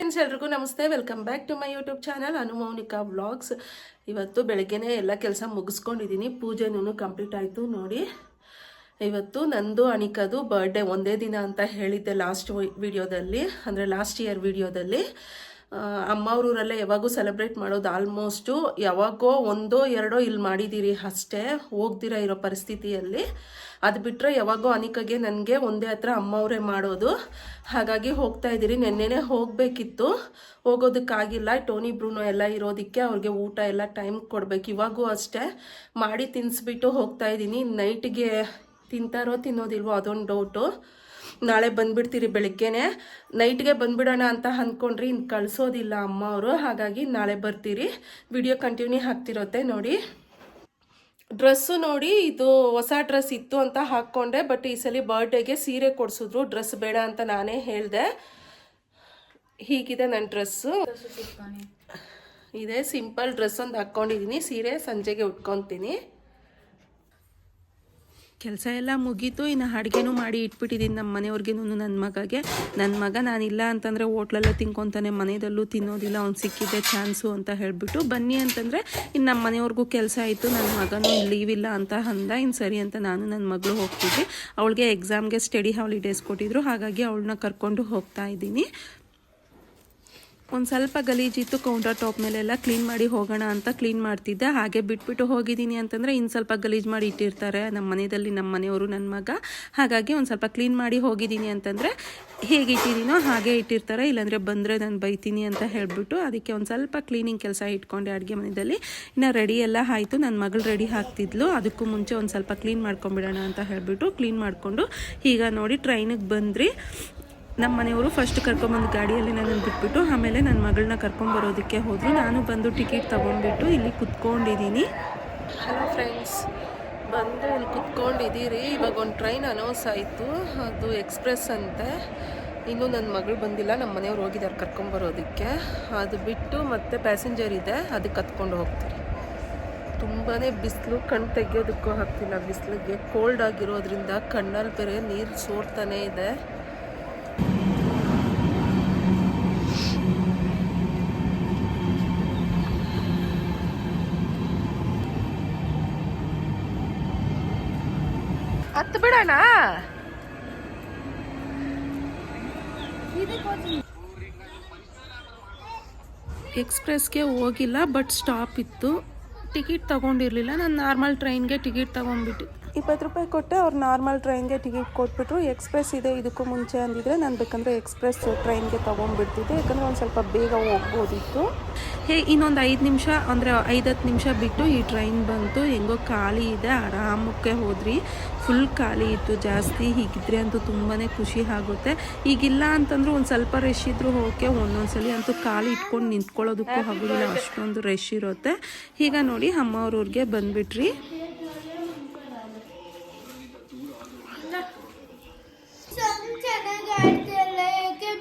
Friends ಎಲ್ರಿಗೂ ನಮಸ್ತೆ. Welcome back to my YouTube channel Anumounika vlogs ಇವತ್ತು ಬೆಳಗ್ಗೆನೇ ಎಲ್ಲ ಕೆಲಸ ಮುಗಿಸ್ಕೊಂಡಿದ್ದೀನಿ ಪೂಜೆನೂ ಕಂಪ್ಲೀಟ್ ಆಯಿತು ನೋಡಿ. ಇವತ್ತು ನಂದು ಅನಿಕದು ಬರ್ಡೇ ಒಂದೇ ದಿನ ಅಂತ ಹೇಳಿದ್ದೆ ಲಾಸ್ಟ್ ವಿಡಿಯೋದಲ್ಲಿ ಅಂದರೆ ಲಾಸ್ಟ್ ಇಯರ್ ವಿಡಿಯೋದಲ್ಲಿ ಅಮ್ಮ ಅವ್ರೂರಲ್ಲೇ ಯಾವಾಗೂ ಸೆಲೆಬ್ರೇಟ್ ಮಾಡೋದು ಆಲ್ಮೋಸ್ಟು ಯಾವಾಗೋ ಒಂದೋ ಎರಡೋ ಇಲ್ಲಿ ಮಾಡಿದ್ದೀರಿ ಅಷ್ಟೇ, ಹೋಗ್ದಿರ ಇರೋ ಪರಿಸ್ಥಿತಿಯಲ್ಲಿ. ಅದು ಬಿಟ್ಟರೆ ಯಾವಾಗೋ ಅನಿಕಗೆ ನನಗೆ ಒಂದೇ ಹತ್ರ ಅಮ್ಮವರೇ ಮಾಡೋದು. ಹಾಗಾಗಿ ಹೋಗ್ತಾ ಇದ್ದೀರಿ, ನೆನ್ನೆನೇ ಹೋಗಬೇಕಿತ್ತು. ಹೋಗೋದಕ್ಕಾಗಿಲ್ಲ, ಟೋನಿ, ಬ್ರೂನೋ ಎಲ್ಲ ಇರೋದಕ್ಕೆ ಅವ್ರಿಗೆ ಊಟ ಎಲ್ಲ ಟೈಮ್ ಕೊಡಬೇಕು. ಇವಾಗೂ ಅಷ್ಟೇ, ಮಾಡಿ ತಿನ್ನಿಸ್ಬಿಟ್ಟು ಹೋಗ್ತಾ ಇದ್ದೀನಿ. ನೈಟ್ಗೆ ತಿಂತಾರೋ ತಿನ್ನೋದಿಲ್ವೋ ಅದೊಂದು ಡೌಟು ನಾಳೆ ಬಂದ್ಬಿಡ್ತೀರಿ ಬೆಳಿಗ್ಗೆನೇ. ನೈಟ್ಗೆ ಬಂದ್ಬಿಡೋಣ ಅಂತ ಅಂದ್ಕೊಂಡ್ರಿ ಇನ್ನು ಕಳಿಸೋದಿಲ್ಲ ಅಮ್ಮ ಅವರು. ಹಾಗಾಗಿ ನಾಳೆ ಬರ್ತೀರಿ. ವಿಡಿಯೋ ಕಂಟಿನ್ಯೂ ಆಗ್ತಿರುತ್ತೆ ನೋಡಿ. ಡ್ರೆಸ್ಸು ನೋಡಿ ಇದು ಹೊಸ ಡ್ರೆಸ್ ಇತ್ತು ಅಂತ ಹಾಕ್ಕೊಂಡೆ ಬಟ್ ಈ ಸಲ ಬರ್ಡೇಗೆ ಸೀರೆ ಕೊಡಿಸಿದ್ರು. ಡ್ರೆಸ್ ಬೇಡ ಅಂತ ನಾನೇ ಹೇಳಿದೆ. ಹೀಗಿದೆ ನನ್ನ ಡ್ರೆಸ್ಸು. ಇದೆ ಸಿಂಪಲ್ ಡ್ರೆಸ್ ಒಂದು ಹಾಕ್ಕೊಂಡಿದ್ದೀನಿ ಸೀರೆ ಸಂಜೆಗೆ ಉಟ್ಕೊತೀನಿ. ಕೆಲಸ ಎಲ್ಲ ಮುಗೀತು, ಇನ್ನು ಅಡುಗೆನೂ ಮಾಡಿ ಇಟ್ಬಿಟ್ಟಿದ್ದೀನಿ ನಮ್ಮ ಮನೆಯವ್ರಿಗೂ ನನ್ನ ಮಗಗೆ. ನನ್ನ ಮಗ ನಾನಿಲ್ಲ ಅಂತಂದರೆ ಹೋಟ್ಲಲ್ಲೇ ತಿನ್ಕೊತಾನೆ ಮನೆಯಲ್ಲೂ ತಿನ್ನೋದಿಲ್ಲ, ಅವ್ನು ಸಿಕ್ಕಿದ್ದೆ ಚಾನ್ಸು ಅಂತ ಹೇಳಿಬಿಟ್ಟು ಬನ್ನಿ ಅಂತಂದರೆ ಇನ್ನು ನಮ್ಮ ಮನೆಯವ್ರಿಗೂ ಕೆಲಸ ಆಯಿತು ನನ್ನ ಮಗನೂ ಲೀವ್ ಇಲ್ಲ ಅಂತ ಅಂದ ಇನ್ನು ಸರಿ ಅಂತ ನಾನು ನನ್ನ ಮಗಳು ಹೋಗ್ತಿದ್ದೆ ಅವಳಿಗೆ ಎಕ್ಸಾಮ್ಗೆ ಸ್ಟಡಿ ಹಾಲಿಡೇಸ್ ಕೊಟ್ಟಿದ್ರು, ಹಾಗಾಗಿ ಅವಳನ್ನ ಕರ್ಕೊಂಡು ಹೋಗ್ತಾ ಇದ್ದೀನಿ. ಒಂದು ಸ್ವಲ್ಪ ಗಲೀಜಿತ್ತು ಕೌಂಟರ್ ಟಾಪ್ ಮೇಲೆಲ್ಲ ಕ್ಲೀನ್ ಮಾಡಿ ಹೋಗೋಣ ಅಂತ ಕ್ಲೀನ್ ಮಾಡ್ತಿದ್ದೆ. ಹಾಗೆ ಬಿಟ್ಬಿಟ್ಟು ಹೋಗಿದ್ದೀನಿ ಅಂತಂದರೆ ಇನ್ನು ಸ್ವಲ್ಪ ಗಲೀಜು ಮಾಡಿ ಇಟ್ಟಿರ್ತಾರೆ. ನಮ್ಮ ಮನೆಯಲ್ಲಿ ನಮ್ಮ ಮನೆಯವರು ನನ್ನ ಮಗ. ಹಾಗಾಗಿ ಒಂದು ಸ್ವಲ್ಪ ಕ್ಲೀನ್ ಮಾಡಿ ಹೋಗಿದ್ದೀನಿ ಅಂತಂದರೆ ಹೇಗೆ ಇಟ್ಟಿದ್ದೀನೋ ಹಾಗೆ ಇಟ್ಟಿರ್ತಾರೆ. ಇಲ್ಲಾಂದರೆ ಬಂದರೆ ನಾನು ಬೈತೀನಿ ಅಂತ ಹೇಳಿಬಿಟ್ಟು ಅದಕ್ಕೆ ಒಂದು ಸ್ವಲ್ಪ ಕ್ಲೀನಿಂಗ್ ಕೆಲಸ ಇಟ್ಕೊಂಡೆ ಅಡುಗೆ ಮನೆಯಲ್ಲಿ ಇನ್ನು ರೆಡಿ ಎಲ್ಲ ಆಯಿತು. ನನ್ನ ಮಗಳು ರೆಡಿ ಹಾಕ್ತಿದ್ಲು ಅದಕ್ಕೂ ಮುಂಚೆ ಒಂದು ಸ್ವಲ್ಪ ಕ್ಲೀನ್ ಮಾಡ್ಕೊಂಬಿಡೋಣ ಅಂತ ಹೇಳಿಬಿಟ್ಟು ಕ್ಲೀನ್ ಮಾಡಿಕೊಂಡು ಈಗ ನೋಡಿ ಟ್ರೈನಿಗೆ ಬಂದ್ರಿ. ನಮ್ಮ ಮನೆಯವರು ಫಸ್ಟ್ ಕರ್ಕೊಂಬಂದು ಗಾಡಿಯಲ್ಲಿ ನನ್ನನ್ನು ಬಿಟ್ಬಿಟ್ಟು ಆಮೇಲೆ ನನ್ನ ಮಗಳನ್ನ ಕರ್ಕೊಂಬರೋದಕ್ಕೆ ಹೋದರು. ನಾನು ಬಂದು ಟಿಕೆಟ್ ತೊಗೊಂಡ್ಬಿಟ್ಟು ಇಲ್ಲಿ ಕುತ್ಕೊಂಡಿದ್ದೀನಿ. ಹಲೋ ಫ್ರೆಂಡ್ಸ್ ಬಂದು ಇಲ್ಲಿ ಕುತ್ಕೊಂಡಿದ್ದೀರಿ. ಇವಾಗ ಒಂದು ಟ್ರೈನ್ ಅನೌನ್ಸ್ ಆಯಿತು. ಅದು ಎಕ್ಸ್ಪ್ರೆಸ್ ಅಂತೆ. ಇನ್ನೂ ನನ್ನ ಮಗಳು ಬಂದಿಲ್ಲ. ನಮ್ಮ ಮನೆಯವ್ರು ಹೋಗಿದ್ದಾರೆ ಕರ್ಕೊಂಬರೋದಕ್ಕೆ ಅದು ಬಿಟ್ಟು ಮತ್ತೆ ಪ್ಯಾಸೆಂಜರ್ ಇದೆ. ಅದಕ್ಕೆ ಕತ್ಕೊಂಡು ಹೋಗ್ತೀರಿ ತುಂಬಾ ಬಿಸಿಲು ಕಣ್ಣು ತೆಗೆಯೋದಕ್ಕೂ ಆಗ್ತಿಲ್ಲ. ಬಿಸಿಲಿಗೆ ಕೋಲ್ಡ್ ಆಗಿರೋದ್ರಿಂದ ಕಣ್ಣಲ್ಲಿ ಬೇರೆ ನೀರು ಸೋರ್ತಾನೆ ಇದೆ. ಹತ್ತು ಬಿಡೋಣ. ಎಕ್ಸ್ಪ್ರೆಸ್ಗೆ ಹೋಗಿಲ್ಲ ಬಟ್ ಸ್ಟಾಪ್ ಇತ್ತು. ಟಿಕೆಟ್ ತೊಗೊಂಡಿರಲಿಲ್ಲ ನಾನು ನಾರ್ಮಲ್ ಟ್ರೈನ್ಗೆ ಟಿಕೆಟ್ ತೊಗೊಂಡ್ಬಿಟ್ಟು. ಇಪ್ಪತ್ತು ರೂಪಾಯಿ ಕೊಟ್ಟೆ ಅವ್ರು ನಾರ್ಮಲ್ ಟ್ರೈನ್ಗೆ ಟಿಕೆಟ್ ಕೊಟ್ಬಿಟ್ರು. ಎಕ್ಸ್ಪ್ರೆಸ್ ಇದೆ ಇದಕ್ಕೂ ಮುಂಚೆ ಅಂದಿದ್ರೆ ನಾನು ಬೇಕಂದರೆ ಎಕ್ಸ್ಪ್ರೆಸ್ ಟ್ರೈನ್ಗೆ ತೊಗೊಂಡ್ಬಿಡ್ತಿದ್ದೆ. ಯಾಕಂದರೆ ಒಂದು ಸ್ವಲ್ಪ ಬೇಗ ಹೋಗ್ಬೋದಿತ್ತು. ಹೇ, ಇನ್ನೊಂದು ಐದು ನಿಮಿಷ, ಅಂದರೆ ಐದತ್ತು ನಿಮಿಷ ಬಿಟ್ಟು ಈ ಟ್ರೈನ್ ಬಂತು. ಹೆಂಗೋ ಖಾಲಿ ಇದೆ, ಆರಾಮಕ್ಕೆ ಹೋದ್ರಿ. ಫುಲ್ ಖಾಲಿ ಇತ್ತು, ಜಾಸ್ತಿ ಹೀಗಿದ್ರೆ ಅಂತೂ ತುಂಬಾ ಖುಷಿ ಆಗುತ್ತೆ. ಈಗಿಲ್ಲ ಅಂತಂದ್ರೆ ಒಂದು ಸ್ವಲ್ಪ ರಶ್ ಇದ್ರೂ ಓಕೆ ಒಂದೊಂದ್ಸಲಿ ಅಂತೂ ಖಾಲಿ ಇಟ್ಕೊಂಡು ನಿಂತ್ಕೊಳ್ಳೋದಕ್ಕೂ ಆಗೋದಿಲ್ಲ. ಅಷ್ಟೊಂದು ರಶ್ ಇರುತ್ತೆ. ಈಗ ನೋಡಿ ಬಂದ್ಬಿಟ್ರಿ.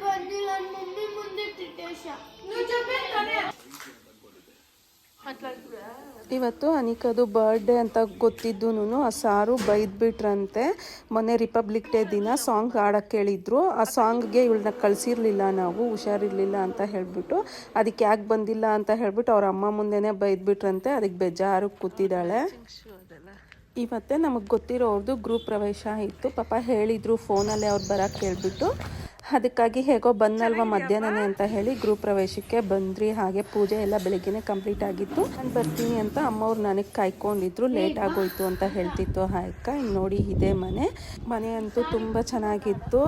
ಬಂದಿಲ್ಲ? ನನ್ ಮಮ್ಮಿ ಮುಂದೆ ಇವತ್ತು ಅನಿಕದು ಬರ್ಡೇ ಅಂತ ಗೊತ್ತಿದ್ದುನು ಆ ಸಾರು ಬೈದ್ಬಿಟ್ರಂತೆ. ಮೊನ್ನೆ ರಿಪಬ್ಲಿಕ್ ಡೇ ದಿನ ಸಾಂಗ್ ಹಾಡಕ್ಕೆ ಹೇಳಿದ್ರು ಆ ಸಾಂಗ್ಗೆ ಇವಳನ್ನ ಕಳಿಸಿರ್ಲಿಲ್ಲ ನಾವು, ಹುಷಾರಿರಲಿಲ್ಲ ಅಂತ ಹೇಳಿಬಿಟ್ಟು. ಅದಕ್ಕೆ ಯಾಕೆ ಬಂದಿಲ್ಲ ಅಂತ ಹೇಳಿಬಿಟ್ಟು ಅವ್ರ ಅಮ್ಮ ಮುಂದೆನೇ ಬೈದ್ಬಿಟ್ರಂತೆ. ಅದಕ್ಕೆ ಬೇಜಾರು ಕೂತಿದ್ದಾಳೆ. ಇವತ್ತೇ ನಮಗೆ ಗೊತ್ತಿರೋರ್ದು ಗ್ರೂಪ್ ಪ್ರವೇಶ ಇತ್ತು. ಪಾಪ ಹೇಳಿದರು ಫೋನಲ್ಲಿ ಅವ್ರು ಬರಕ್ಕೆ ಕೇಳಿಬಿಟ್ಟು ಅದಕ್ಕಾಗಿ ಹೇಗೋ ಬಂದಲ್ವ ಮಧ್ಯಾಹ್ನನೇ ಅಂತ ಹೇಳಿ ಗ್ರೂಪ್ ಪ್ರವೇಶಕ್ಕೆ ಬಂದ್ರಿ, ಹಾಗೆ ಪೂಜೆ ಎಲ್ಲ ಬೆಳಿಗ್ಗೆನೆ ಕಂಪ್ಲೀಟ್ ಆಗಿತ್ತು. ನಾನು ಬರ್ತೀನಿ ಅಂತ ಅಮ್ಮವ್ರು ನನಗೆ ಕಾಯ್ಕೊಂಡಿದ್ರು. ಲೇಟ್ ಆಗೋಯ್ತು ಅಂತ ಹೇಳ್ತಿತ್ತು. ಇನ್ನು ನೋಡಿ ಇದೇ ಮನೆ. ಮನೆ ಅಂತೂ ತುಂಬ ಚೆನ್ನಾಗಿತ್ತು.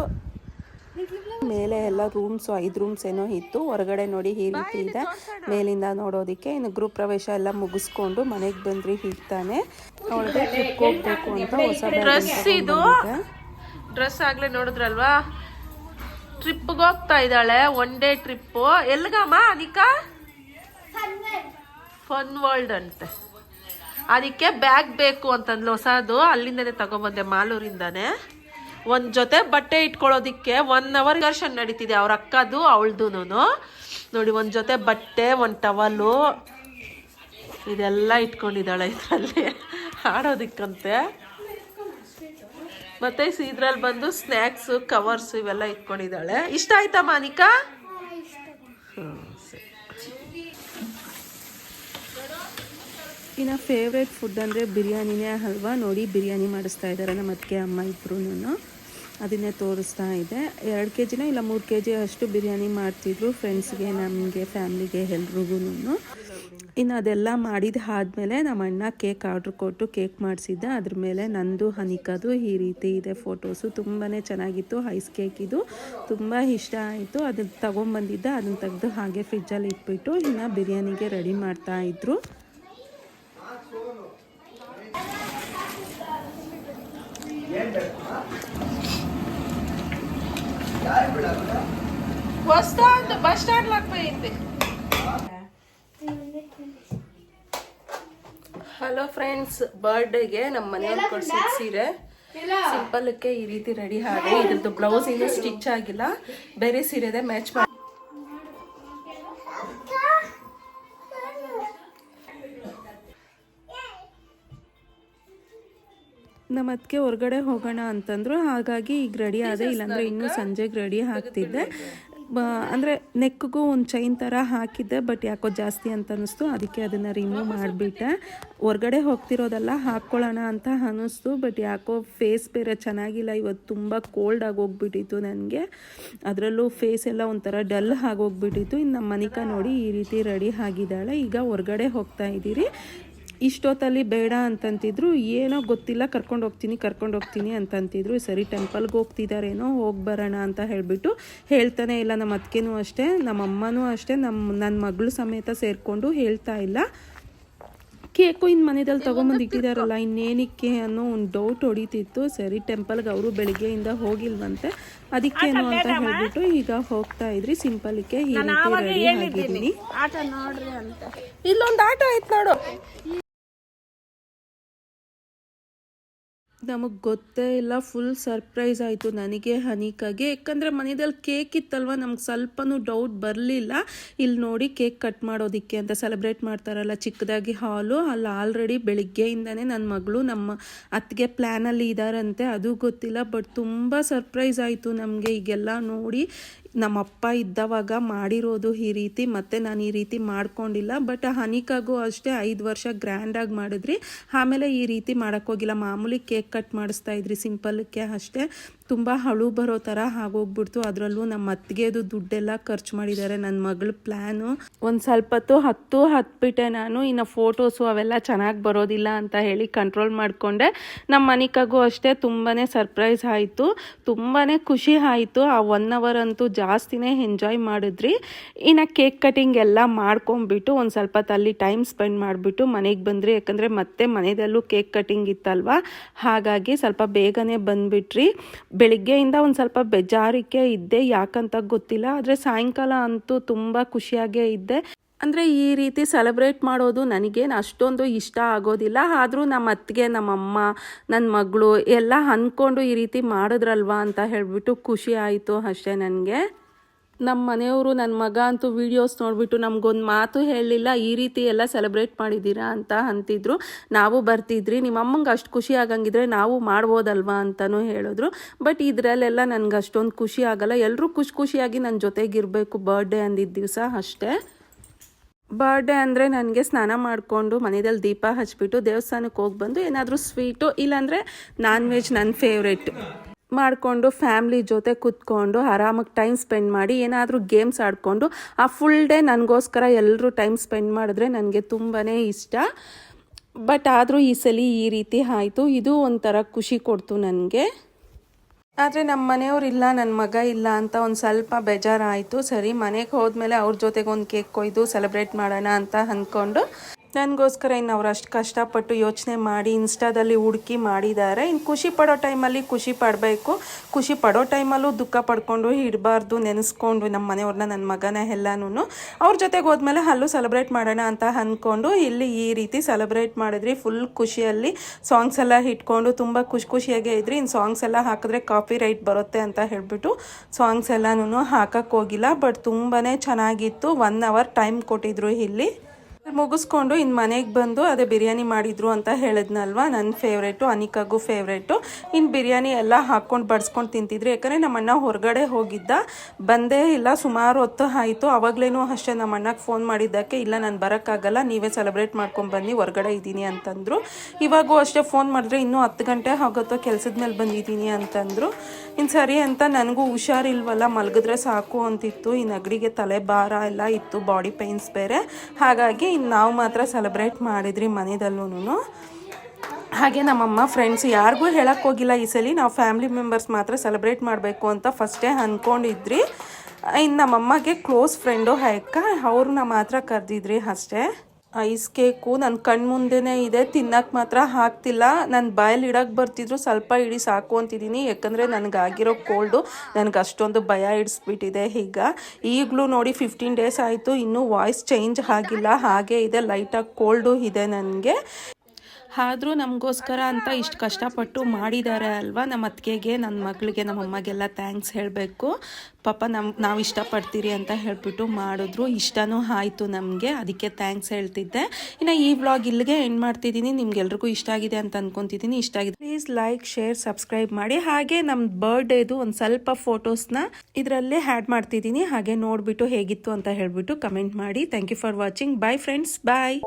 ಮೇಲೆ ಎಲ್ಲ ರೂಮ್ಸ್ ಐದು ರೂಮ್ಸ್ ಏನೋ ಇತ್ತು. ಹೊರಗಡೆ ನೋಡಿ ಈ ರೀತಿ ಇದೆ. ಮೇಲಿಂದ ನೋಡೋದಕ್ಕೆ ಇನ್ನು ಗ್ರೂಪ್ ಪ್ರವೇಶ ಎಲ್ಲ ಮುಗಿಸ್ಕೊಂಡು ಮನೆಗೆ ಬಂದ್ರಿ ಹಿಡ್ತಾನೆ ಅವಳಿಗೆ ಟ್ರಿಪ್ ಹೋಗ್ಬೇಕು ಅಂತ ಹೊಸ ಡ್ರೆಸ್ ಇದು? ಡ್ರೆಸ್ ಆಗ್ಲೇ ನೋಡಿದ್ರಲ್ವಾ? ಟ್ರಿಪ್ಗೆ ಹೋಗ್ತಾ ಇದ್ದಾಳೆ ಒನ್ ಡೇ ಟ್ರಿಪ್ಪು ಎಲ್ಗಮ್ಮ ಅನಿಕಾ ಫನ್ ವರ್ಲ್ಡ್ ಅಂತೆ. ಅದಕ್ಕೆ ಬ್ಯಾಗ್ ಬೇಕು ಅಂತಂದ್ಲು ಹೊಸದು. ಅಲ್ಲಿಂದನೇ ತಗೊಬಂದೆ ಮಾಲೂರಿಂದಾನೆ. ಒಂದು ಜೊತೆ ಬಟ್ಟೆ ಇಟ್ಕೊಳ್ಳೋದಿಕ್ಕೆ ಒನ್ ಅವರ್ ದರ್ಶನ್ ನಡೀತಿದೆ. ಅವ್ರ ಅಕ್ಕದು ಅವಳ್ದು ನೋಡಿ ಒಂದು ಜೊತೆ ಬಟ್ಟೆ ಒಂದು ಟವಲು. ಇದೆಲ್ಲ ಇಟ್ಕೊಂಡಿದ್ದಾಳೆ ಇದರಲ್ಲಿ. ಆಡೋದಿಕ್ಕಂತೆ. ಮತ್ತೆ ಇದ್ರಲ್ಲಿ ಬಂದು ಸ್ನ್ಯಾಕ್ಸ್ ಕವರ್ಸ್ ಇವೆಲ್ಲ ಇಟ್ಕೊಂಡಿದ್ದಾಳೆ. ಇಷ್ಟ ಆಯ್ತಾ ಮಾನಿಕಾ? ಇನ್ನು ಫೇವ್ರೇಟ್ ಫುಡ್ ಅಂದರೆ ಬಿರಿಯಾನಿನೇ ಅಲ್ವಾ? ನೋಡಿ ಬಿರಿಯಾನಿ ಮಾಡಿಸ್ತಾ ಇದ್ದಾರೆ ನಮ್ಮ ಅತ್ತಿಗೆ ಅಮ್ಮ ಇಬ್ಬರೂ ಅದನ್ನೇ ತೋರಿಸ್ತಾ ಇದೆ. ಎರಡು ಕೆ ಜಿನ ಇಲ್ಲ, ಮೂರು ಕೆ ಜಿ ಅಷ್ಟು ಬಿರಿಯಾನಿ ಮಾಡ್ತಿದ್ರು ಫ್ರೆಂಡ್ಸ್ಗೆ ನಮಗೆ ಫ್ಯಾಮ್ಲಿಗೆ ಎಲ್ರಿಗೂ ಇನ್ನು ಅದೆಲ್ಲ ಮಾಡಿದ ಆದಮೇಲೆ ನಮ್ಮ ಅಣ್ಣ ಕೇಕ್ ಆರ್ಡ್ರ್ ಕೊಟ್ಟು ಕೇಕ್ ಮಾಡಿಸಿದ್ದೆ. ಅದ್ರ ಮೇಲೆ ನಂದು, ಹನಿಕದು ಈ ರೀತಿ ಇದೆ ಫೋಟೋಸು ತುಂಬಾ ಚೆನ್ನಾಗಿತ್ತು ಐಸ್ ಕೇಕ್ ಇದು. ತುಂಬ ಇಷ್ಟ ಆಯಿತು. ಅದನ್ನು ತೊಗೊಂಬಂದಿದ್ದೆ ಅದನ್ನು ತೆಗೆದು ಹಾಗೆ ಫ್ರಿಜ್ಜಲ್ಲಿ ಇಟ್ಬಿಟ್ಟು ಇನ್ನು ಬಿರಿಯಾನಿಗೆ ರೆಡಿ ಮಾಡ್ತಾ ಇದ್ರು ಬಸ್ ಸ್ಟಾಂಡ್ ಬಸ್ ಸ್ಟಾಂಡ್ ಹಾಕ್ಬೇಕೈತಿ ಹಲೋ ಫ್ರೆಂಡ್ಸ್ ಬರ್ಡೇಗೆ ನಮ್ಮ ಮನೆಯಲ್ಲಿ ಕೊಡ್ಸಿದ ಸೀರೆ. ಸಿಂಪಲ್ಕ್ಕೆ ಈ ರೀತಿ ರೆಡಿ ಆಗಿ ಇದ್ರದ್ದು ಬ್ಲೌಸ್ ಇನ್ನೂ ಸ್ಟಿಚ್ ಆಗಿಲ್ಲ. ಬೇರೆ ಸೀರೆದೆ ಮ್ಯಾಚ್ ಮಾಡಿ ನಮ್ಮ ಅದಕ್ಕೆ ಹೊರಗಡೆ ಹೋಗೋಣ ಅಂತಂದ್ರು ಹಾಗಾಗಿ ಈಗ ರೆಡಿ ಆದೆ. ಇಲ್ಲಾಂದ್ರೆ ಇನ್ನೂ ಸಂಜೆಗೆ ರೆಡಿ ಆಗ್ತಿದ್ದೆ. ಅಂದ್ರೆ ಅಂದರೆ ನೆಕ್ಗೂ ಒಂದು ಚೈನ್ ಥರ ಹಾಕಿದ್ದೆ ಬಟ್ ಯಾಕೋ ಜಾಸ್ತಿ ಅಂತ ಅನ್ನಿಸ್ತು. ಅದಕ್ಕೆ ಅದನ್ನು ರಿಮೂವ್ ಮಾಡಿಬಿಟ್ಟೆ. ಹೊರಗಡೆ ಹೋಗ್ತಿರೋದೆಲ್ಲ ಹಾಕ್ಕೊಳ್ಳೋಣ ಅಂತ ಅನ್ನಿಸ್ತು ಬಟ್ ಯಾಕೋ ಫೇಸ್ ಬೇರೆ ಚೆನ್ನಾಗಿಲ್ಲ. ಇವತ್ತು ತುಂಬ ಕೋಲ್ಡ್ ಆಗೋಗ್ಬಿಟ್ಟಿತ್ತು ನನಗೆ. ಅದರಲ್ಲೂ ಫೇಸ್ ಎಲ್ಲ ಒಂಥರ ಡಲ್ ಆಗೋಗ್ಬಿಟ್ಟಿತ್ತು ಇನ್ನು ನಮ್ಮ ಮನಿಕಾ ನೋಡಿ ಈ ರೀತಿ ರೆಡಿ ಆಗಿದ್ದಾಳೆ. ಈಗ ಹೊರ್ಗಡೆ ಹೋಗ್ತಾ ಇದ್ದೀರಿ. ಇಷ್ಟೊತ್ತಲ್ಲಿ ಬೇಡ ಅಂತಂತಿದ್ರು ಏನೋ ಗೊತ್ತಿಲ್ಲ ಕರ್ಕೊಂಡು ಹೋಗ್ತೀನಿ ಕರ್ಕೊಂಡು ಹೋಗ್ತೀನಿ ಅಂತಂತಿದ್ರು. ಸರಿ ಟೆಂಪಲ್ಗೆ ಹೋಗ್ತಿದ್ದಾರೇನೋ ಹೋಗಿ ಬರೋಣ ಅಂತ ಹೇಳಿಬಿಟ್ಟು ಹೇಳ್ತಾನೆ ಇಲ್ಲ ನಮ್ಮ ಅತ್ತಿಗೆನೂ ಅಷ್ಟೇ ನಮ್ಮ ಅಮ್ಮನೂ ಅಷ್ಟೇ ನಮ್ಮ ನನ್ನ ಮಗಳು ಸಮೇತ ಸೇರಿಕೊಂಡು ಹೇಳ್ತಾ ಇಲ್ಲ. ಕೇಕು ಇನ್ನು ಮನೆಯಲ್ಲಿ ತೊಗೊಂಬಂದು ಇಟ್ಟಿದ್ದಾರಲ್ಲ ಇನ್ನೇನಕ್ಕೆ ಅನ್ನೋ ಒಂದು ಡೌಟ್ ಹೊಡಿತಿತ್ತು. ಸರಿ ಟೆಂಪಲ್ಗೆ ಅವರು ಬೆಳಿಗ್ಗೆಯಿಂದ ಹೋಗಿಲ್ವಂತೆ. ಅದಕ್ಕೇನು ಅಂತ ಹೇಳ್ಬಿಟ್ಟು ಈಗ ಹೋಗ್ತಾ ಇದ್ರಿ. ಸಿಂಪಲ್ಗೆ ಈ ರೀತಿ ರೆಡಿ ಆಗಿದ್ದೀನಿ. ಆಟ ನೋಡ್ರಿ ಅಂತ. ಇಲ್ಲೊಂದು ಆಟೋ ಆಯ್ತು ನೋಡು. ನಮಗೆ ಗೊತ್ತೇ ಇಲ್ಲ ಫುಲ್ ಸರ್ಪ್ರೈಸ್ ಆಯಿತು ನನಗೆ, ಹನಿಕಾಗೆ. ಯಾಕಂದರೆ ಮನೆಯಲ್ಲಿ ಕೇಕ್ ಇತ್ತಲ್ವ, ನಮ್ಗೆ ಸ್ವಲ್ಪನೂ ಡೌಟ್ ಬರಲಿಲ್ಲ. ಇಲ್ಲಿ ನೋಡಿ ಕೇಕ್ ಕಟ್ ಮಾಡೋದಕ್ಕೆ ಅಂತ ಸೆಲೆಬ್ರೇಟ್ ಮಾಡ್ತಾರಲ್ಲ ಚಿಕ್ಕದಾಗಿ ಹಾಲು. ಅಲ್ಲಿ ಆಲ್ರೆಡಿ ಬೆಳಿಗ್ಗೆಯಿಂದನೇ ನನ್ನ ಮಗಳು ನಮ್ಮ ಅತ್ತಿಗೆ ಪ್ಲ್ಯಾನಲ್ಲಿ ಇದ್ದಾರಂತೆ ಅದು ಗೊತ್ತಿಲ್ಲ. ಬಟ್ ತುಂಬ ಸರ್ಪ್ರೈಸ್ ಆಯಿತು ನಮಗೆ, ಈಗೆಲ್ಲ ನೋಡಿ. ನಮ್ಮಪ್ಪ ಇದ್ದವಾಗ ಮಾಡಿರೋದು ಈ ರೀತಿ, ಮತ್ತೆ ನಾನು ಈ ರೀತಿ ಮಾಡ್ಕೊಂಡಿಲ್ಲ. ಬಟ್ ಹನಿಕಾಗೂ ಅಷ್ಟೇ ಐದು ವರ್ಷ ಗ್ರ್ಯಾಂಡಾಗಿ ಮಾಡಿದ್ರಿ. ಆಮೇಲೆ ಈ ರೀತಿ ಮಾಡೋಕ್ಕೋಗಿಲ್ಲ ಮಾಮೂಲಿ ಕೇಕ್ ಕಟ್ ಮಾಡಿಸ್ತಾ ಇದ್ರಿ ಸಿಂಪಲ್ಗೆ ಅಷ್ಟೇ. ತುಂಬ ಹಳು ಬರೋ ಥರ ಆಗೋಗ್ಬಿಡ್ತು. ಅದರಲ್ಲೂ ನಮ್ಮ ಅತ್ತಿಗೆದು ದುಡ್ಡೆಲ್ಲ ಖರ್ಚು ಮಾಡಿದ್ದಾರೆ ನನ್ನ ಮಗಳ ಪ್ಲ್ಯಾನು ಒಂದು ಸ್ವಲ್ಪ ಹತ್ತು ಹತ್ತು ಹತ್ಬಿಟ್ಟೆ ನಾನು. ಇನ್ನು ಫೋಟೋಸು ಅವೆಲ್ಲ ಚೆನ್ನಾಗಿ ಬರೋದಿಲ್ಲ ಅಂತ ಹೇಳಿ ಕಂಟ್ರೋಲ್ ಮಾಡಿಕೊಂಡೆ. ನಮ್ಮ ಮನಿಕಾಗೂ ಅಷ್ಟೇ ತುಂಬಾ ಸರ್ಪ್ರೈಸ್ ಆಯಿತು. ತುಂಬಾ ಖುಷಿ ಆಯಿತು. ಆ ಒನ್ ಅವರ್ ಅಂತೂ ಜಾಸ್ತಿನೇ ಎಂಜಾಯ್ ಮಾಡಿದ್ರಿ. ಇನ್ನು ಕೇಕ್ ಕಟಿಂಗ್ ಎಲ್ಲ ಮಾಡ್ಕೊಂಬಿಟ್ಟು ಒಂದು ಸ್ವಲ್ಪ ಅಲ್ಲಿ ಟೈಮ್ ಸ್ಪೆಂಡ್ ಮಾಡಿಬಿಟ್ಟು ಮನೆಗೆ ಬಂದ್ರಿ. ಯಾಕಂದರೆ ಮತ್ತೆ ಮನೆಯಲ್ಲೂ ಕೇಕ್ ಕಟಿಂಗ್ ಇತ್ತಲ್ವ? ಹಾಗಾಗಿ ಸ್ವಲ್ಪ ಬೇಗನೆ ಬಂದುಬಿಟ್ರಿ. ಬೆಳಿಗ್ಗೆಯಿಂದ ಒಂದು ಸ್ವಲ್ಪ ಬೇಜಾರಿಕೆ ಇದ್ದೆ, ಯಾಕಂತ ಗೊತ್ತಿಲ್ಲ. ಆದರೆ ಸಾಯಂಕಾಲ ಅಂತೂ ತುಂಬ ಖುಷಿಯಾಗೇ ಇದ್ದೆ. ಅಂದರೆ ಈ ರೀತಿ ಸೆಲೆಬ್ರೇಟ್ ಮಾಡೋದು ನನಗೇನು ಅಷ್ಟೊಂದು ಇಷ್ಟ ಆಗೋದಿಲ್ಲ. ಆದರೂ ನಮ್ಮ ಅತ್ತಿಗೆ ನಮ್ಮಮ್ಮ ನನ್ನ ಮಗಳು ಎಲ್ಲ ಅಂದ್ಕೊಂಡು ಈ ರೀತಿ ಮಾಡಿದ್ರಲ್ವಾ ಅಂತ ಹೇಳಿಬಿಟ್ಟು ಖುಷಿ ಆಯಿತು ಅಷ್ಟೇ ನನಗೆ. ನಮ್ಮ ಮನೆಯವರು ನನ್ನ ಮಗ ಅಂತೂ ವೀಡಿಯೋಸ್ ನೋಡಿಬಿಟ್ಟು ನಮಗೊಂದು ಮಾತು ಹೇಳಲಿಲ್ಲ, ಈ ರೀತಿ ಎಲ್ಲ ಸೆಲೆಬ್ರೇಟ್ ಮಾಡಿದ್ದೀರಾ ಅಂತ ಅಂತಿದ್ರು. ನಾವು ಬರ್ತಿದ್ರಿ ನಿಮ್ಮ ಅಮ್ಮಂಗೆ ಅಷ್ಟು ಖುಷಿ ಆಗಂಗಿದ್ರೆ ನಾವು ಮಾಡ್ಬೋದಲ್ವಾ ಅಂತಲೂ ಹೇಳಿದ್ರು. ಬಟ್ ಇದರಲ್ಲೆಲ್ಲ ನನಗೆ ಅಷ್ಟೊಂದು ಖುಷಿ ಆಗಲ್ಲ. ಎಲ್ಲರೂ ಖುಷಿ ಖುಷಿಯಾಗಿ ನನ್ನ ಜೊತೆಗಿರಬೇಕು ಬರ್ಡೇ ಅಂದಿದ್ದ ದಿವಸ ಅಷ್ಟೇ. ಬರ್ಡೇ ಅಂದರೆ ನನಗೆ ಸ್ನಾನ ಮಾಡಿಕೊಂಡು ಮನೆಯಲ್ಲಿ ದೀಪ ಹಚ್ಬಿಟ್ಟು ದೇವಸ್ಥಾನಕ್ಕೆ ಹೋಗಿ ಬಂದು ಏನಾದರೂ ಸ್ವೀಟು ಇಲ್ಲಾಂದರೆ ನಾನ್ ವೆಜ್ ನನ್ನ ಫೇವ್ರೆಟ್ ಮಾಡಿಕೊಂಡು ಫ್ಯಾಮ್ಲಿ ಜೊತೆ ಕೂತ್ಕೊಂಡು ಆರಾಮಾಗಿ ಟೈಮ್ ಸ್ಪೆಂಡ್ ಮಾಡಿ ಏನಾದರೂ ಗೇಮ್ಸ್ ಆಡಿಕೊಂಡು ಆ ಫುಲ್ ಡೇ ನನಗೋಸ್ಕರ ಎಲ್ಲರೂ ಟೈಮ್ ಸ್ಪೆಂಡ್ ಮಾಡಿದ್ರೆ ನನಗೆ ತುಂಬಾ ಇಷ್ಟ. ಬಟ್ ಆದರೂ ಈ ಸಲ ಈ ರೀತಿ ಆಯಿತು. ಇದು ಒಂಥರ ಖುಷಿ ಕೊಡ್ತು ನನಗೆ. ಆದರೆ ನಮ್ಮ ಮನೆಯವ್ರು ಇಲ್ಲ ನನ್ನ ಮಗ ಇಲ್ಲ ಅಂತ ಒಂದು ಸ್ವಲ್ಪ ಬೇಜಾರಾಯಿತು. ಸರಿ, ಮನೆಗೆ ಹೋದ್ಮೇಲೆ ಅವ್ರ ಜೊತೆಗೆ ಒಂದು ಕೇಕ್ ಕೊಯ್ದು ಸೆಲೆಬ್ರೇಟ್ ಮಾಡೋಣ ಅಂತ ಅಂದ್ಕೊಂಡು ನನಗೋಸ್ಕರ ಇನ್ನು ಅವ್ರು ಅಷ್ಟು ಕಷ್ಟಪಟ್ಟು ಯೋಚನೆ ಮಾಡಿ ಇನ್ಸ್ಟಾದಲ್ಲಿ ಹುಡುಕಿ ಮಾಡಿದ್ದಾರೆ. ಇನ್ನು ಖುಷಿ ಪಡೋ ಟೈಮಲ್ಲಿ ಖುಷಿ ಪಡಬೇಕು. ಖುಷಿ ಪಡೋ ಟೈಮಲ್ಲೂ ದುಃಖ ಪಡ್ಕೊಂಡು ಇಡಬಾರ್ದು ನೆನೆಸ್ಕೊಂಡು ನಮ್ಮ ಮನೆಯವ್ರನ್ನ ನನ್ನ ಮಗನ ಎಲ್ಲನೂ ಅವ್ರ ಜೊತೆಗೆ ಹೋದ್ಮೇಲೆ ಅಲ್ಲೂ ಸೆಲೆಬ್ರೇಟ್ ಮಾಡೋಣ ಅಂತ ಅಂದ್ಕೊಂಡು ಇಲ್ಲಿ ಈ ರೀತಿ ಸೆಲೆಬ್ರೇಟ್ ಮಾಡಿದ್ರಿ. ಫುಲ್ ಖುಷಿಯಲ್ಲಿ ಸಾಂಗ್ಸ್ ಎಲ್ಲ ಇಟ್ಕೊಂಡು ತುಂಬ ಖುಷಿ ಖುಷಿಯಾಗೇ ಇದ್ರಿ. ಇನ್ನು ಸಾಂಗ್ಸ್ ಎಲ್ಲ ಹಾಕಿದ್ರೆ ಕಾಪಿ ರೈಟ್ ಬರುತ್ತೆ ಅಂತ ಹೇಳಿಬಿಟ್ಟು ಸಾಂಗ್ಸ್ ಎಲ್ಲನೂ ಹಾಕೋಕ್ಕೋಗಿಲ್ಲ ಬಟ್ ತುಂಬಾ ಚೆನ್ನಾಗಿತ್ತು. ಒನ್ ಅವರ್ ಟೈಮ್ ಕೊಟ್ಟಿದ್ರು ಇಲ್ಲಿ. ಮುಗಿಸ್ಕೊಂಡು ಇನ್ನು ಮನೆಗೆ ಬಂದು ಅದೇ ಬಿರಿಯಾನಿ ಮಾಡಿದ್ರು ಅಂತ ಹೇಳಿದ್ನಲ್ವ? ನನ್ನ ಫೇವ್ರೇಟು ಅನಿಕಾಗೂ ಫೇವ್ರೇಟು ಇನ್ನು ಬಿರಿಯಾನಿ ಎಲ್ಲ ಹಾಕ್ಕೊಂಡು ಬಡ್ಸ್ಕೊಂಡು ತಿಂತಿದ್ರು. ಯಾಕಂದರೆ ನಮ್ಮಣ್ಣ ಹೊರಗಡೆ ಹೋಗಿದ್ದ. ಬಂದೇ ಇಲ್ಲ, ಸುಮಾರು ಹೊತ್ತು ಆಯಿತು. ಆವಾಗಲೇನೂ ಅಷ್ಟೇ ನಮ್ಮಣ್ಣಗೆ ಫೋನ್ ಮಾಡಿದ್ದಕ್ಕೆ, ಇಲ್ಲ, ನಾನು ಬರೋಕ್ಕಾಗಲ್ಲ. ನೀವೇ ಸೆಲೆಬ್ರೇಟ್ ಮಾಡ್ಕೊಂಡು ಬನ್ನಿ, ಹೊರಗಡೆ ಇದ್ದೀನಿ ಅಂತಂದರು. ಇವಾಗೂ ಅಷ್ಟೇ ಫೋನ್ ಮಾಡಿದ್ರೆ ಇನ್ನೂ ಹತ್ತು ಗಂಟೆ ಆಗುತ್ತೋ ಕೆಲಸದ ಮೇಲೆ ಬಂದಿದ್ದೀನಿ ಅಂತಂದರು. ಇನ್ನು ಸರಿ ಅಂತ ನನಗೂ ಹುಷಾರಿಲ್ವಲ್ಲ, ಮಲಗಿದ್ರೆ ಸಾಕು ಅಂತಿತ್ತು. ಈ ನಗಡಿಗೆ ತಲೆ ಭಾರ ಎಲ್ಲ ಇತ್ತು ಬಾಡಿ ಪೇನ್ಸ್ ಬೇರೆ. ಹಾಗಾಗಿ ಇನ್ನು ನಾವು ಮಾತ್ರ ಸೆಲೆಬ್ರೇಟ್ ಮಾಡಿದ್ರಿ ಮನೆಯಲ್ಲೂ ಹಾಗೆ ನಮ್ಮಮ್ಮ ಫ್ರೆಂಡ್ಸ್ ಯಾರಿಗೂ ಹೇಳಕ್ಕೆ ಹೋಗಿಲ್ಲ ಈ ಸಲ. ನಾವು ಫ್ಯಾಮಿಲಿ ಮೆಂಬರ್ಸ್ ಮಾತ್ರ ಸೆಲೆಬ್ರೇಟ್ ಮಾಡಬೇಕು ಅಂತ ಫಸ್ಟೇ ಅಂದ್ಕೊಂಡಿದ್ರಿ ಇನ್ನು ನಮ್ಮಮ್ಮಗೆ ಕ್ಲೋಸ್ ಫ್ರೆಂಡು ಹೈಕ, ಅವ್ರನ್ನ ಮಾತ್ರ ಕರೆದಿದ್ರಿ ಅಷ್ಟೇ. ಐಸ್ ಕೇಕು ನನ್ನ ಕಣ್ಣು ಮುಂದೆನೇ ಇದೆ ತಿನ್ನಕ್ಕೆ ಮಾತ್ರ ಹಾಕ್ತಿಲ್ಲ ನನ್ನ ಬಾಯಲ್ಲಿ ಇಡಕ್ಕೆ ಬರ್ತಿದ್ರು ಸ್ವಲ್ಪ ಇಡಿ ಸಾಕು ಅಂತಿದ್ದೀನಿ ಯಾಕಂದರೆ ನನಗಾಗಿರೋ ಕೋಲ್ಡು, ನನಗೆ ಅಷ್ಟೊಂದು ಭಯ ಇಡಿಸ್ಬಿಟ್ಟಿದೆ ಈಗ. ಈಗಲೂ ನೋಡಿ ಫಿಫ್ಟೀನ್ ಡೇಸ್ ಆಯಿತು, ಇನ್ನೂ ವಾಯ್ಸ್ ಚೇಂಜ್ ಆಗಿಲ್ಲ. ಹಾಗೆ ಇದೆ ಲೈಟಾಗಿ ಕೋಲ್ಡು ಇದೆ ನನಗೆ. ಆದರೂ ನಮಗೋಸ್ಕರ ಅಂತ ಇಷ್ಟು ಕಷ್ಟಪಟ್ಟು ಮಾಡಿದ್ದಾರೆ ಅಲ್ವಾ? ನಮ್ಮ ಅತ್ತಿಗೆಗೆ ನನ್ನ ಮಗಳಿಗೆ, ನಮ್ಮ ಅಮ್ಮಗೆಲ್ಲ ಥ್ಯಾಂಕ್ಸ್ ಹೇಳಬೇಕು. ಪಾಪ ನಮ್ಮ ನಾವು ಇಷ್ಟಪಡ್ತೀರಿ ಅಂತ ಹೇಳಿಬಿಟ್ಟು ಮಾಡಿದ್ರು. ಇಷ್ಟನೂ ಆಯಿತು ನಮಗೆ. ಅದಕ್ಕೆ ಥ್ಯಾಂಕ್ಸ್ ಹೇಳ್ತಿದ್ದೆ. ಇನ್ನು ಈ ವ್ಲಾಗ್ ಇಲ್ಲಿಗೆ ಎಂಡ್ ಮಾಡ್ತಿದ್ದೀನಿ ನಿಮ್ಗೆಲ್ರಿಗೂ ಇಷ್ಟ ಆಗಿದೆ ಅಂತ ಅಂದ್ಕೊತಿದ್ದೀನಿ ಇಷ್ಟ ಆಗಿದೆ. ಪ್ಲೀಸ್ ಲೈಕ್ ಶೇರ್ ಸಬ್ಸ್ಕ್ರೈಬ್ ಮಾಡಿ. ಹಾಗೆ ನಮ್ಮ ಬರ್ಡೇದು ಒಂದು ಸ್ವಲ್ಪ ಫೋಟೋಸ್ನ ಇದರಲ್ಲೇ ಹ್ಯಾಡ್ ಮಾಡ್ತಿದ್ದೀನಿ ಹಾಗೆ ನೋಡಿಬಿಟ್ಟು ಹೇಗಿತ್ತು ಅಂತ ಹೇಳಿಬಿಟ್ಟು ಕಮೆಂಟ್ ಮಾಡಿ. Thank you for watching bye friends bye